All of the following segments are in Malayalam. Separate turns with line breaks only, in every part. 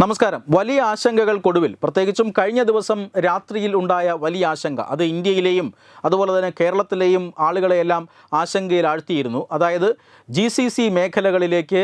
നമസ്കാരം. വലിയ ആശങ്കകൾക്കൊടുവിൽ പ്രത്യേകിച്ചും കഴിഞ്ഞ ദിവസം രാത്രിയിൽ ഉണ്ടായ വലിയ ആശങ്ക. അത് ഇന്ത്യയിലെയും അതുപോലെ തന്നെ കേരളത്തിലെയും ആളുകളെയെല്ലാം ആശങ്കയിൽ ആഴ്ത്തിയിരുന്നു അതായത് ജി മേഖലകളിലേക്ക്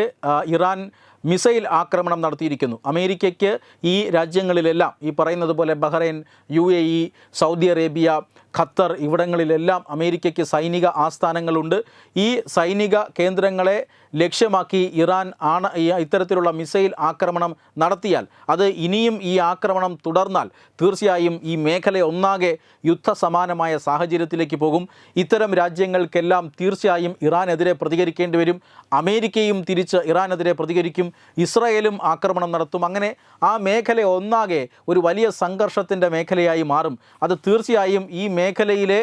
ഇറാൻ മിസൈൽ ആക്രമണം നടത്തിയിരിക്കുന്നു. അമേരിക്കയ്ക്ക് ഈ രാജ്യങ്ങളിലെല്ലാം ഈ പറയുന്നത് പോലെ Bahrain U A E Saudi Arabia Qatar ഇവിടങ്ങളിലെല്ലാം അമേരിക്കയ്ക്ക് സൈനിക ആസ്ഥാനങ്ങളുണ്ട്. ഈ സൈനിക കേന്ദ്രങ്ങളെ ലക്ഷ്യമാക്കി ഇറാൻ ആണ് ഇത്തരത്തിലുള്ള മിസൈൽ ആക്രമണം നടത്തിയാൽ അത് ഇനിയും ഈ ആക്രമണം തുടർന്നാൽ തീർച്ചയായും ഈ മേഖല ഒന്നാകെ യുദ്ധസമാനമായ സാഹചര്യത്തിലേക്ക് പോകും. ഇത്തരം രാജ്യങ്ങൾക്കെല്ലാം തീർച്ചയായും ഇറാനെതിരെ പ്രതികരിക്കേണ്ടി വരും. അമേരിക്കയും തിരിച്ച് ഇറാനെതിരെ പ്രതികരിക്കും. ഇസ്രായേലും ആക്രമണം നടത്തും. അങ്ങനെ ആ മേഖല ഒന്നാകെ ഒരു വലിയ സംഘർഷത്തിന്റെ മേഖലയായി മാറും. അത് തീർച്ചയായും ഈ മേഖലയിലെ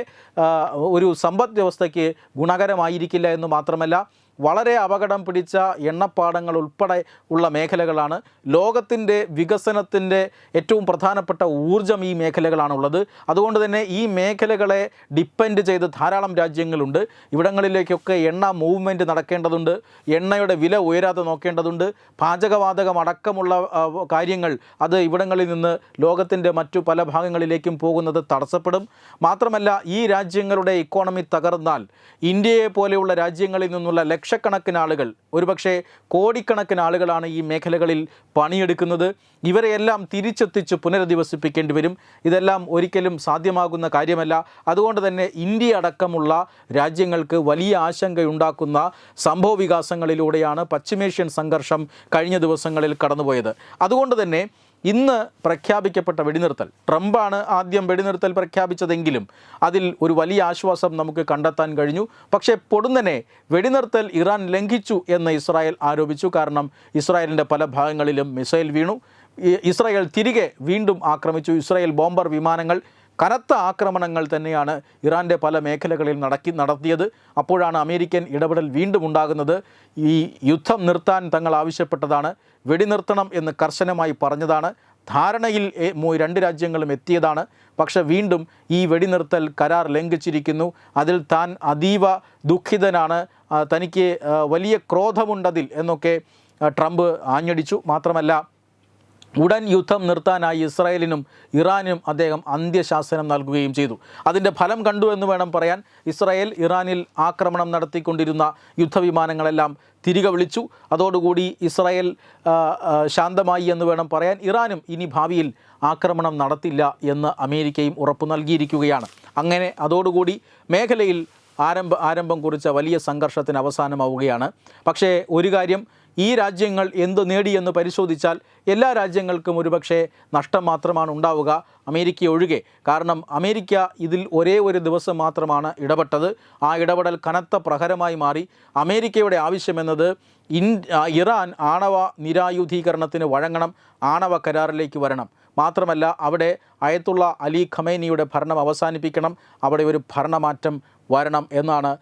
ഒരു സമ്പദ് വ്യവസ്ഥയ്ക്ക് ഗുണകരമായിരിക്കില്ല എന്ന് മാത്രമല്ല വളരെ അപകടം പിടിച്ച എണ്ണപ്പാടങ്ങൾ ഉൾപ്പെടെ ഉള്ള മേഖലകളാണ്. ലോകത്തിന്റെ വികസനത്തിന്റെ ഏറ്റവും പ്രധാനപ്പെട്ട ഊർജം ഈ മേഖലകളാണുള്ളത്. അതുകൊണ്ട് തന്നെ ഈ മേഖലകളെ ഡിപ്പെൻഡ് ചെയ്ത് ധാരാളം രാജ്യങ്ങളുണ്ട്. ഇവിടങ്ങളിലേക്കൊക്കെ എണ്ണ മൂവ്മെന്റ് നടക്കേണ്ടതുണ്ട്. എണ്ണയുടെ വില ഉയരാതെ നോക്കേണ്ടതുണ്ട്. പാചകവാതകം അടക്കമുള്ള കാര്യങ്ങൾ അത് ഇവിടങ്ങളിൽ നിന്ന് ലോകത്തിന്റെ മറ്റു പല ഭാഗങ്ങളിലേക്കും പോകുന്നത് തടസ്സപ്പെടും. മാത്രമല്ല ഈ രാജ്യങ്ങളുടെ ഇക്കോണമി തകർന്നാൽ ഇന്ത്യയെ പോലെയുള്ള രാജ്യങ്ങളിൽ നിന്നുള്ള ലക്ഷക്കണക്കിന് ആളുകൾ ഒരുപക്ഷെ കോടിക്കണക്കിന് ആളുകളാണ് ഈ മേഖലകളിൽ പണിയെടുക്കുന്നത്. ഇവരെയെല്ലാം തിരിച്ചെത്തിച്ച് പുനരധിവസിപ്പിക്കേണ്ടി വരും. ഇതെല്ലാം ഒരിക്കലും സാധ്യമാകുന്ന കാര്യമല്ല. അതുകൊണ്ട് തന്നെ ഇന്ത്യ അടക്കമുള്ള രാജ്യങ്ങൾക്ക് വലിയ ആശങ്കയുണ്ടാക്കുന്ന സംഭവ വികാസങ്ങളിലൂടെയാണ് പശ്ചിമേഷ്യൻ സംഘർഷം കഴിഞ്ഞ ദിവസങ്ങളിൽ കടന്നുപോയത്. അതുകൊണ്ട് തന്നെ ഇന്ന് പ്രഖ്യാപിക്കപ്പെട്ട വെടിനിർത്തൽ. ട്രംപാണ് ആദ്യം വെടിനിർത്തൽ പ്രഖ്യാപിച്ചതെങ്കിലും അതിൽ ഒരു വലിയ ആശ്വാസം നമുക്ക് കണ്ടെത്താൻ കഴിഞ്ഞു. പക്ഷേ പൊടുന്നനെ വെടിനിർത്തൽ ഇറാൻ ലംഘിച്ചു എന്ന് ഇസ്രായേൽ ആരോപിച്ചു. കാരണം ഇസ്രായേലിന്റെ പല ഭാഗങ്ങളിലും മിസൈൽ വീണു. ഇസ്രായേൽ തിരികെ വീണ്ടും ആക്രമിച്ചു. ഇസ്രായേൽ ബോംബർ വിമാനങ്ങൾ കനത്ത ആക്രമണങ്ങൾ തന്നെയാണ് ഇറാന്റെ പല മേഖലകളിൽ നടക്കി നടത്തിയത്. അപ്പോഴാണ് അമേരിക്കൻ ഇടപെടൽ വീണ്ടും ഉണ്ടാകുന്നത്. ഈ യുദ്ധം നിർത്താൻ തങ്ങൾ ആവശ്യപ്പെട്ടതാണ്. വെടിനിർത്തണം എന്ന് കർശനമായി പറഞ്ഞതാണ്. ധാരണയിൽ രണ്ട് രാജ്യങ്ങളും എത്തിയതാണ്. പക്ഷെ വീണ്ടും ഈ വെടിനിർത്തൽ കരാർ ലംഘിച്ചിരിക്കുന്നു. അതിൽ താൻ അതീവ ദുഃഖിതനാണ്. തനിക്ക് വലിയ ക്രോധമുണ്ടതിൽ എന്നൊക്കെ ട്രംപ് ആഞ്ഞടിച്ചു. മാത്രമല്ല ഉടൻ യുദ്ധം നിർത്താനായി ഇസ്രായേലിനും ഇറാനും അദ്ദേഹം അന്ത്യശാസനം നൽകുകയും ചെയ്തു. അതിന്റെ ഫലം കണ്ടു എന്ന് വേണം പറയാൻ. ഇസ്രായേൽ ഇറാനിൽ ആക്രമണം നടത്തിക്കൊണ്ടിരുന്ന യുദ്ധവിമാനങ്ങളെല്ലാം തിരികെ വിളിച്ചു. അതോടുകൂടി ഇസ്രായേൽ ശാന്തമായി എന്ന് വേണം പറയാൻ. ഇറാനും ഇനി ഭാവിയിൽ ആക്രമണം നടത്തില്ല എന്ന് അമേരിക്കയും ഉറപ്പു നൽകിയിരിക്കുകയാണ്. അങ്ങനെ അതോടുകൂടി മേഖലയിൽ ആരംഭ ആരംഭം കുറിച്ച വലിയ സംഘർഷത്തിന് അവസാനമാവുകയാണ്. പക്ഷേ ഒരു കാര്യം ഈ രാജ്യങ്ങൾ എന്ത് നേടിയെന്ന് പരിശോധിച്ചാൽ എല്ലാ രാജ്യങ്ങൾക്കും ഒരുപക്ഷെ നഷ്ടം മാത്രമാണ് ഉണ്ടാവുക അമേരിക്ക ഒഴികെ. കാരണം അമേരിക്ക ഇതിൽ ഒരേ ഒരു ദിവസം മാത്രമാണ് ഇടപെട്ടത്. ആ ഇടപെടൽ കനത്ത പ്രഹരമായി മാറി. അമേരിക്കയുടെ ആവശ്യമെന്നത് ഇൻ ഇറാൻ ആണവ നിരായുധീകരണത്തിന് വഴങ്ങണം ആണവ കരാറിലേക്ക് വരണം. മാത്രമല്ല അവിടെ അയത്തുള്ള അലി ഖമേനിയുടെ ഭരണം അവസാനിപ്പിക്കണം. അവിടെ ഒരു ഭരണമാറ്റം വരണം എന്നാണ്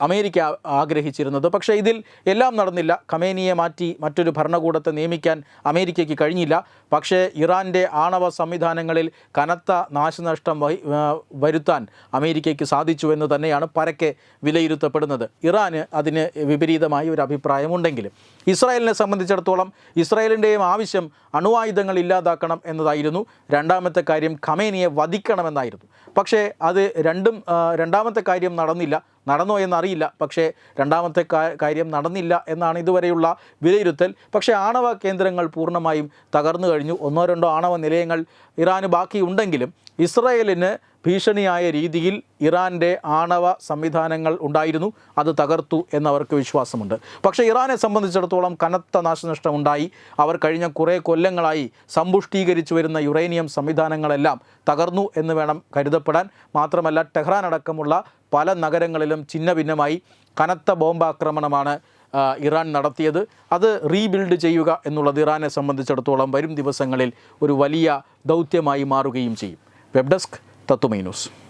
അമേരിക്ക ആഗ്രഹിച്ചിരുന്നത്. പക്ഷേ ഇതിൽ എല്ലാം നടന്നില്ല. ഖമേനിയെ മാറ്റി മറ്റൊരു ഭരണകൂടത്തെ നിയമിക്കാൻ അമേരിക്കയ്ക്ക് കഴിഞ്ഞില്ല. പക്ഷേ ഇറാന്റെ ആണവ സംവിധാനങ്ങളിൽ കനത്ത നാശനഷ്ടം വരുത്താൻ അമേരിക്കയ്ക്ക് സാധിച്ചു എന്ന് തന്നെയാണ് പരക്കെ വിലയിരുത്തപ്പെടുന്നത്. ഇറാന് അതിന് വിപരീതമായി ഒരു അഭിപ്രായമുണ്ടെങ്കിലും ഇസ്രായേലിനെ സംബന്ധിച്ചിടത്തോളം ഇസ്രായേലിന്റെയും ആവശ്യം അണുവായുധങ്ങൾ ഇല്ലാതാക്കണം എന്നതായിരുന്നു. രണ്ടാമത്തെ കാര്യം ഖമേനിയെ വധിക്കണമെന്നായിരുന്നു. പക്ഷേ അത് രണ്ടും രണ്ടാമത്തെ കാര്യം നടന്നില്ല. നടന്നോ എന്നറിയില്ല. പക്ഷേ രണ്ടാമത്തെ കാര്യം നടന്നില്ല എന്നാണ് ഇതുവരെയുള്ള വിലയിരുത്തൽ. പക്ഷേ ആണവ കേന്ദ്രങ്ങൾ പൂർണമായും തകർന്നു കഴിഞ്ഞു. ഒന്നോ രണ്ടോ ആണവ നിലയങ്ങൾ ഇറാന് ബാക്കിയുണ്ടെങ്കിലും ഇസ്രയേലിന് ഭീഷണിയായ രീതിയിൽ ഇറാന്റെ ആണവ സംവിധാനങ്ങൾ ഉണ്ടായിരുന്നു. അത് തകർത്തു എന്നവർക്ക് വിശ്വാസമുണ്ട്. പക്ഷേ ഇറാനെ സംബന്ധിച്ചിടത്തോളം കനത്ത നാശനഷ്ടം ഉണ്ടായി അവർ കഴിഞ്ഞ കുറേ കൊല്ലങ്ങളായി സമ്പുഷ്ടീകരിച്ചു വരുന്ന യുറേനിയം സംവിധാനങ്ങളെല്ലാം തകർന്നു എന്ന് വേണം കരുതപ്പെടാൻ. മാത്രമല്ല ടെഹ്റാൻ അടക്കമുള്ള പല നഗരങ്ങളിലും ഛിന്ന ഭിന്നമായി കനത്ത ബോംബാക്രമണമാണ് ഇറാൻ നടത്തിയത്. അത് റീബിൽഡ് ചെയ്യുക എന്നുള്ളത് ഇറാനെ സംബന്ധിച്ചിടത്തോളം വരും ദിവസങ്ങളിൽ ഒരു വലിയ ദൗത്യമായി മാറുകയും ചെയ്യും. Web desk